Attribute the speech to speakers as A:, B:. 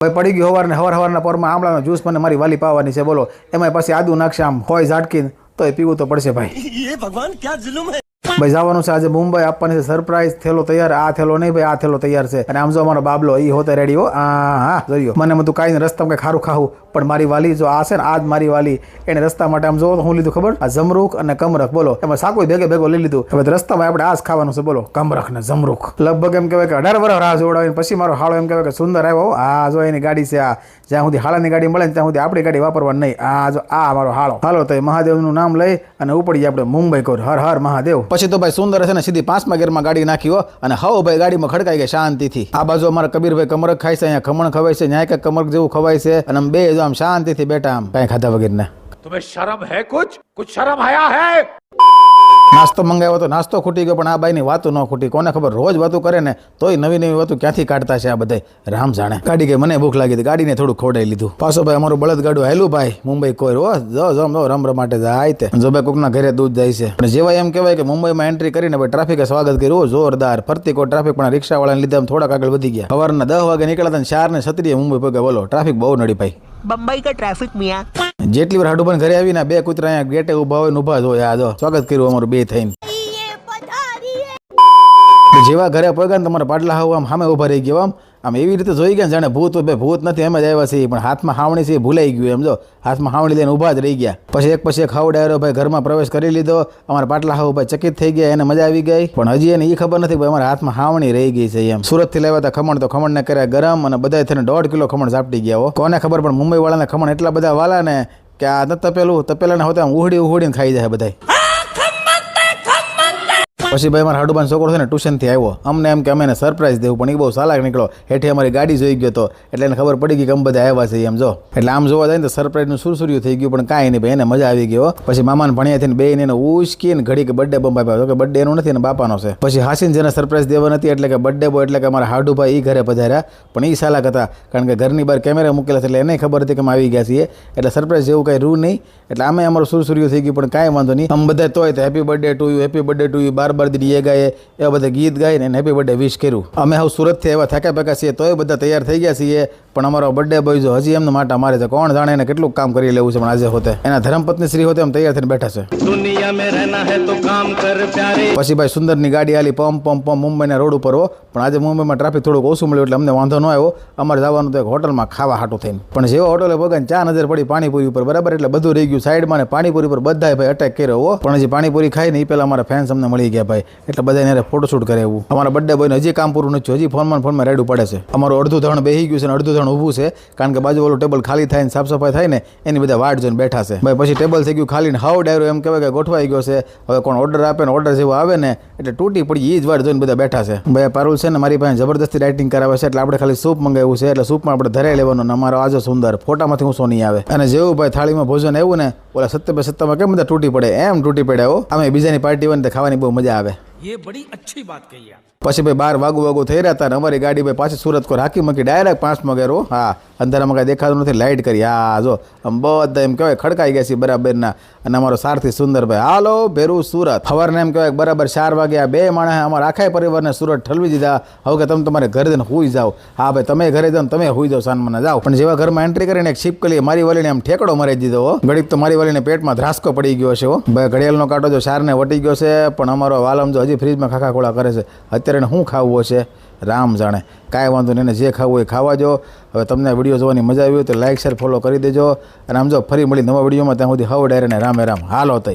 A: ભાઈ પડી ગયો હવારને હવાર હવારના પરમાં આમળાનો જ્યુસ મને મારી વાલી પાવાની છે, બોલો. એમાં પછી આદુ નાખશે આમ હોય ઝાટકીને તો એ પીવું તો પડશે ભાઈ.
B: ભગવાન, ક્યાં જુલુમ
A: ભાઈ છે આજે મુંબઈ આપવાની છે સરપ્રાઈઝ થેલો તૈયાર આ થેલો નહીં ભાઈ, આ થેલો તૈયાર છે. અને આમ જો અમારો બાબલો એ હોતે રેડી હો. હા જોયો મને બધું કાંઈ રસ્તામાં કંઈ ખારું ખાવું. પણ મારી વાલી જો આ છે ને આ જ મારી વાલી. એને રસ્તા માટે આમ જોવો તો હું લીધું ખબર? આ જમરૂખ અને કમરખ. બોલો. એમાં સાકોય ભેગે ભેગો લઈ લીધું. હવે રસ્તામાં આપણે આ જ ખાવાનું છે, બોલો. કમરખ ને જમરૂખ. લગભગ એમ કહેવાય કે અઢાર વર્ષ રાહ જોડાવીને પછી મારો હાળો એમ કહેવાય કે સુંદર આવ્યો આ જો એની ગાડી છે, આ. જ્યાં સુધી હાળાની ગાડી મળે ને ત્યાં સુધી આપણી ગાડી વાપરવાની નહીં. આ જો આ મારો હાળો. હાલો તો મહાદેવનું નામ લઈ અને ઉપડી આપણે મુંબઈ કોર. હર હર મહાદેવ. પછી તો ભાઈ સુંદર છે ને સીધી પાંચમા ગેરમાં ગાડી નાખ્યો અને હવ ભાઈ, ગાડીમાં ખડકાઈ ગઈ શાંતિથી. આ બાજુ અમારા કબીરભાઈ કમરક ખાય છે, અહીંયા ખમણ ખવાય છે, ન્યાય કે કમરક જેવું ખવાય છે. અને આમ બે આમ શાંતિથી બેઠા આમ. કાંઈ ખાધા વગેરે
C: તમે શરમ હે કુછ? કુછ શરમ આયા હે?
A: નાસ્તો મંગાવ્યો હતો નાસ્તો ખૂટી ગયો, પણ આ બાઈની વાતું ન ખૂટી. કોને ખબર, રોજ વાતું કરે ને તોય નવી નવી વાતું ક્યાંથી કાઢતા છે આ બધા? રામ જાણે. ગાડી ગઈ, મને ભૂખ લાગી હતી. ગાડીને થોડું ખોડાઈ લીધું. પાછો ભાઈ અમારું બળદગાડું હેલું ભાઈ. મુંબઈ કોઈ રો જો જો રમ માટે જાય તે. જોબે કોકના ઘરે દૂધ જાય છે. પણ જેવા એમ કહેવાય કે મુંબઈમાં એન્ટ્રી કરીને ભાઈ ટ્રાફિકે સ્વાગત કર્યું. જોરદાર. ફરતી કોઈ ટ્રાફિક પણ રિક્ષાવાળાને લીધે આમ થોડાક આગળ વધી ગયા. સવારના દસ વાગે નીકળતા હતા ચાર ને છત્રીએ મુંબઈ પગે બોલો. ટ્રાફિક બહુ નડી ભાઈ.
D: બંબઈ કે ટ્રાફિક મિયા?
A: જેટલી વાર હાડુભાઈ ઘરે આવીને બે કૂતરા અહીંયા ગેટે ઊભા હોય ને ઊભા જ હોય. આ જો સ્વાગત કર્યું અમારું બે થઈને. જેવા ઘરે પગ્યા ને તમારા પાટલા હાવ આમ સામે ઊભા રહી ગયા આમ. આમ એવી રીતે જોઈ ગયા જાણે ભૂત બે ભૂત નથી, એમ જ આવ્યા છે પણ હાથમાં હાવણી છે, એ ભૂલાઈ ગયું એમ જો. હાથમાં હાવણી લઈને ઊભા જ રહી ગયા. પછી એક પછી એક હાવ ડાયરો ભાઈ, ઘરમાં પ્રવેશ કરી લીધો. અમારા પાટલા હાવ ભાઈ ચકિત થઈ ગયા, એને મજા આવી ગઈ. પણ હજી એને એ ખબર નથી, ભાઈ, અમારા હાથમાં હાવણી રહી ગઈ છે એમ. સુરતથી લેવા હતા ખમણ, તો ખમણને કર્યા ગરમ, અને બધા થઈને દોઢ કિલો ખમણ ઝાપટી ગયા હો. કોને ખબર, પણ મુંબઈ વાળાને ખમણ એટલા બધા વાલા ને કે આ ન તપેલું, તપેલાને હોતા ઉહડી ઉહડીને ખાઈ જાય બધા પછી ભાઈ મારા હાડુબાન છોકરો છે ને ટ્યુશનથી આવ્યો. અમને એમ કે અમે એને સરપ્રાઈઝ દેવું, પણ એ બહુ સાલાક નીકળો હેઠે અમારી ગાડી જોઈ ગયો હતો એટલે એને ખબર પડી ગઈ કે અમે બધા આવ્યા છે એમ, જો. એટલે આમ જોવા જાય ને તો સરપ્રાઈઝનું સુરસુર્યું થઈ ગયું, પણ કાંઈ નહીં ભાઈ, એને મજા આવી ગયો પછી મામાને ભણ્યા થઈને બે એને ઉશ્કીને ઘડી કે બર્થડે બંબ આપ્યો. કે બર્થડે એનું નથી ને બાપાનો છે. પછી હાસીને જેને સરપ્રાઈઝ દેવા નથી, એટલે કે બર્થડે બોય એટલે કે અમારા હાડુભાઈ એ ઘરે પધાર્યા. પણ એ સાલાક હતા, કારણ કે ઘરની બહાર કેમેરા મૂકેલા છે, એટલે એને ખબર હતી કે અમે આવી ગયા છીએ. એટલે સરપ્રાઈઝ જેવું કાંઈ રૂ નહીં. એટલે આમે અમારું સુરસુર્યું થઈ ગયું, પણ કાંઈ વાંધો નહીં. આમ બધા તોય તો happy birthday to you happy birthday to you બાર ખબરદીરીએ ગાય એવા બધા ગીત ગાઈને હેપી બર્થડે વિશ કર્યું. અમે હવે સુરતથી એવા થાકા પાકા છીએ તોય બધા તૈયાર થઈ ગયા છીએ. પણ અમારો બર્થડે બોય જો હજી એમને માટે મારે છે કોણ જાણે એને કેટલું કામ કરી લેવું છે પણ આજે હોતે. એના ધર્મપત્ની શ્રી હોતે એમ તૈયાર થઈને બેઠા છે. પછી ભાઈ સુંદરની ગાડી આલી પમ પમ પમ મુંબઈના રોડ ઉપર હો. પણ આજે મુંબઈમાં ટ્રાફિક થોડુંક ઓછું મળ્યું એટલે અમને વાંધો ન આવ્યો. અમારે જવાનું તો એક હોટલમાં ખાવા હાટું થઈને. પણ જેવો હોટલે ભગવાન ચા નજર પડી પાણીપુરી ઉપર બરાબર? એટલે બધું રહી ગયું. સાઈડમાં ને પાણીપુરી પર બધાએ ભાઈ અટેક કર્યો હો. પણ જે પાણીપુરી ખાઈને એ પહેલાં અમારા ફેન્સ અમને મળી ગયા ભાઈ. એટલે બધા એને ફોટોશૂટ કરે એવું અમારા બર્થડે બોયને હજી કામ પૂરું નથી હજી ફોનમાં ફોનમાં રેડું પડે છે. અમારું અડધું ધણ બેસી ગયું છે ને અડધું ધણ ઊભું છે. કારણ કે બાજુ ઓલું ટેબલ ખાલી થાય ને સાફ સફાઈ થાય ને એની બધા વાટ જોઈને બેઠા છે. ભાઈ, પછી ટેબલ થઈ ગયું ખાલી ને હાવ ડાયરો એમ કહેવાય કે ગોઠવાઈ ગયો છે. હવે કોણ ઓર્ડર આપે ને ઓર્ડર જેવો આવે ને એટલે તૂટી પડી એ જ વાટ જોઈને બધા બેઠા છે. ભાઈ પારુલ છે ને મારી પાસે જબરદસ્તી રાઇટિંગ કરાવે છે. એટલે આપણે ખાલી સૂપ મંગાવ્યું છે. એટલે સૂપમાં આપણે ધરાઈ લેવાનું અમારો આજો સુંદર. ફોટામાંથી હું સોની આવે. અને જેવું ભાઈ થાળીમાં ભોજન એવું ને ઓલા સત્ય બે સત્તામાં કેમ બધા તૂટી પડે એમ તૂટી પડ્યા હો અમે બીજાની પાર્ટી હોય ને તો ખાવાની બહુ મજા આવે
C: ये बड़ी अच्छी बात कही आप
A: પછી ભાઈ બાર વાગુ વાગુ થઈ રહ્યા હતા અને અમારી ગાડી ભાઈ પાછી સુરત કો રાખી મૂકી ડાયરેક્ટ પાંચ મગેરો હા અંધારામાં કાંઈ દેખાતું નથી લાઇટ કરી. હા જો બધા એમ કહેવાય, ખડકાઈ ગયા છે બરાબરના. અને અમારો સારથી સુંદરભાઈ, હાલો, ભેરું સુરત. સવારને એમ કહેવાય બરાબર ચાર વાગે આ બે માણસે અમારા આખા પરિવારને સુરત ઠલવી દીધા. હવે કે તમે તમારે ઘરે જઈને હુઈ જાઓ. હા ભાઈ, તમે ઘરે જાઓ તમે હુઈ જાઓ સાનમાના જાઓ. પણ જેવા ઘરમાં એન્ટ્રી કરીને એક છીપકલી મારી વાલીને આમ ઠેકડો મારી દીધો ઘડીક તો મારી વાલીને પેટમાં ધ્રાસકો પડી ગયો છે ભાઈ, ઘડિયાળનો કાંટો જો સારને વટી ગયો છે, પણ અમારો વાલમ જો હજી ફ્રીજમાં ખાખા ખોળા કરે છે. અત્યારે શું ખાવું હશે? રામ જાણે. કાંઈ વાંધો નહીં, એને જે ખાવું એ ખાવા જો. હવે તમને વીડિયો જોવાની મજા આવી હોય તો લાઇક શેર, ફોલો કરી દેજો. અને આમ જો ફરી મળી નવા વિડીયોમાં, ત્યાં સુધી હવ ડાયરે ને રામે રામ. હાલો તઈ.